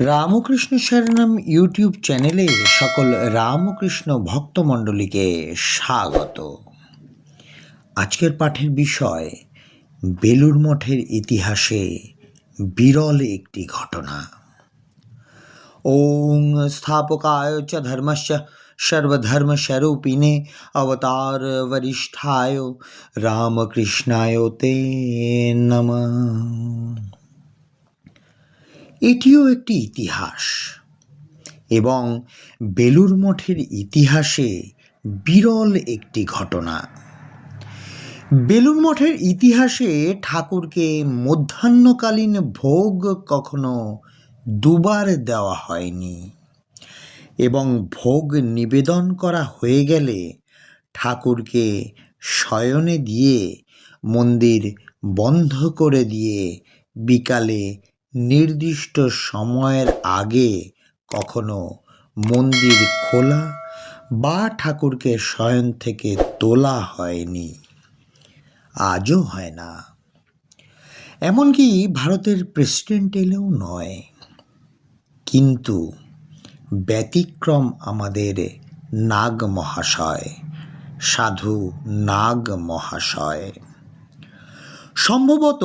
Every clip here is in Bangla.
রামকৃষ্ণ শরণম ইউটিউব চ্যানেলে সকল রামকৃষ্ণ ভক্তমণ্ডলীকে স্বাগত। আজকের পাঠের বিষয় বেলুর মঠের ইতিহাসে বিরল একটি ঘটনা। ওং স্থাপকায় চ ধর্মস্য সর্বধর্মস্বরূপিণে অবতার বরিষ্ঠায় রামকৃষ্ণায় তে নমঃ। এটিও একটি ইতিহাস। এবং বেলুর মঠের ইতিহাসে বিরল একটি ঘটনা। বেলুর মঠের ইতিহাসে ঠাকুরকে মধ্যাহ্নকালীন ভোগ কখনো দুবার দেওয়া হয়নি। এবং ভোগ নিবেদন করা হয়ে গেলে ঠাকুরকে শয়নে দিয়ে মন্দির বন্ধ করে দিয়ে বিকালে নির্দিষ্ট সময়ের আগে কখনো মন্দির খোলা বা ঠাকুরকে শয়ন থেকে তোলা হয়নি। আজও হয় না। এমনকি ভারতের প্রেসিডেন্ট এলেও নয়। কিন্তু ব্যতিক্রম আমাদের নাগ মহাশয়, সাধু নাগ মহাশয়। সম্ভবত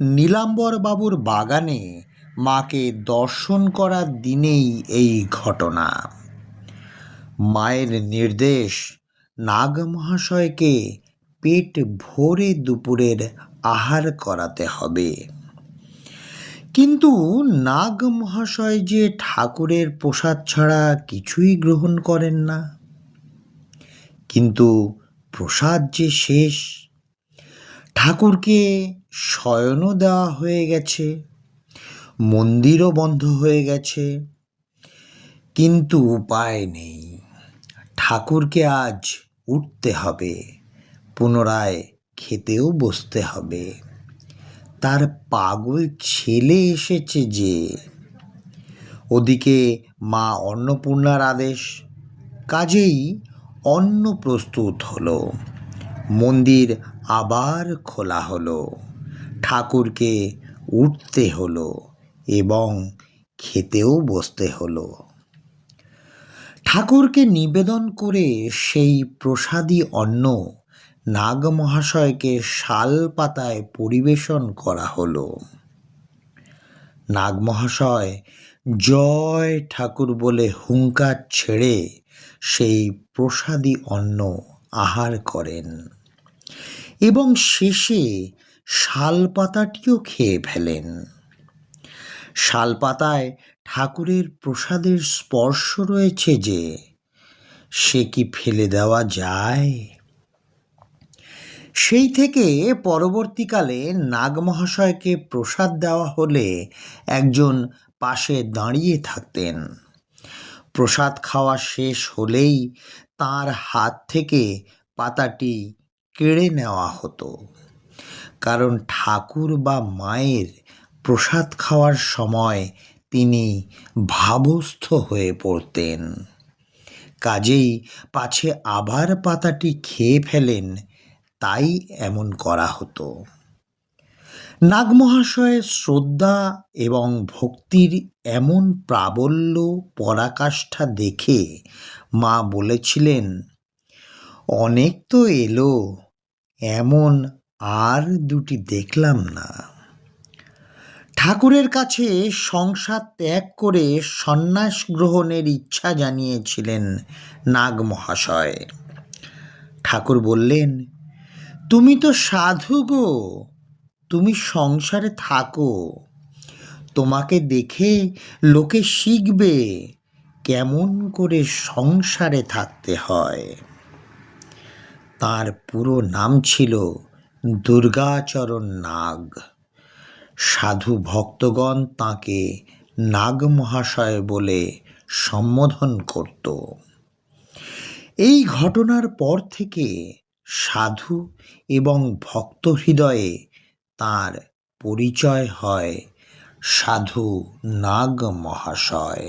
নীলাম্বর বাবুর বাগানে মাকে দর্শন করার দিনেই এই ঘটনা। মায়ের নির্দেশ নাগ মহাশয়কে পেট ভরে দুপুরের আহার করাতে হবে। কিন্তু নাগ মহাশয় যে ঠাকুরের প্রসাদ ছাড়া কিছুই গ্রহণ করেন না। কিন্তু প্রসাদ যে শেষ ঠাকুরকে শয়নও দেওয়া হয়ে গেছে, মন্দিরও বন্ধ হয়ে গেছে, কিন্তু উপায় নেই। ঠাকুরকে আজ উঠতে হবে, পুনরায় খেতেও বসতে হবে। তার পাগল ছেলে এসেছে যে, ওদিকে মা অন্নপূর্ণার আদেশ, কাজেই অন্ন প্রস্তুত হলো। মন্দির আবার খোলা হলো। ঠাকুরকে উঠতে হলো এবং খেতেও বসতে হলো। ঠাকুরকে নিবেদন করে সেই প্রসাদী অন্ন নাগ মহাশয়কে শাল পাতায় পরিবেশন করা হলো। নাগ মহাশয়, জয় ঠাকুর বলে হুঙ্কার ছেড়ে সেই প্রসাদী অন্ন আহার করেন। এবং শেষে শালপাতাটিও খেয়ে ফেলেন। শালপাতায় ঠাকুরের প্রসাদের স্পর্শ রয়েছে যে, সে কি ফেলে দেওয়া যায়? সেই থেকে পরবর্তীকালে নাগমহাশয়কে প্রসাদ দেওয়া হলে একজন পাশে দাঁড়িয়ে থাকতেন। প্রসাদ খাওয়া শেষ হলেই তার হাত থেকে পাতাটি কেড়ে নেওয়া হতো। কারণ ঠাকুর বা মায়ের প্রসাদ খাওয়ার সময় তিনি ভাবস্থ হয়ে পড়তেন। কাজেই পাছে আবার পাতাটি খেয়ে ফেলেন, তাই এমন করা হতো। নাগমহাশয়ের শ্রদ্ধা এবং ভক্তির এমন প্রাবল্য পরাকাষ্ঠা দেখে মা বলেছিলেন, অনেক তো এলো এমন আর দুটি দেখলাম না। ঠাকুরের কাছে সংসার ত্যাগ করে সন্ন্যাস গ্রহণের ইচ্ছা জানিয়েছিলেন নাগ মহাশয় ঠাকুর বললেন, তুমি তো সাধু গো, তুমি সংসারে থাকো। তোমাকে দেখে লোকে শিখবে কেমন করে সংসারে থাকতে হয়। তার পুরো নাম ছিল দুর্গাচরণ নাগ। সাধু ভক্তগণ তাকে নাগ মহাশয় বলে সম্বোধন করত। এই ঘটনার পর থেকে সাধু এবং ভক্ত হৃদয়ে তার পরিচয় হয় সাধু নাগ মহাশয়।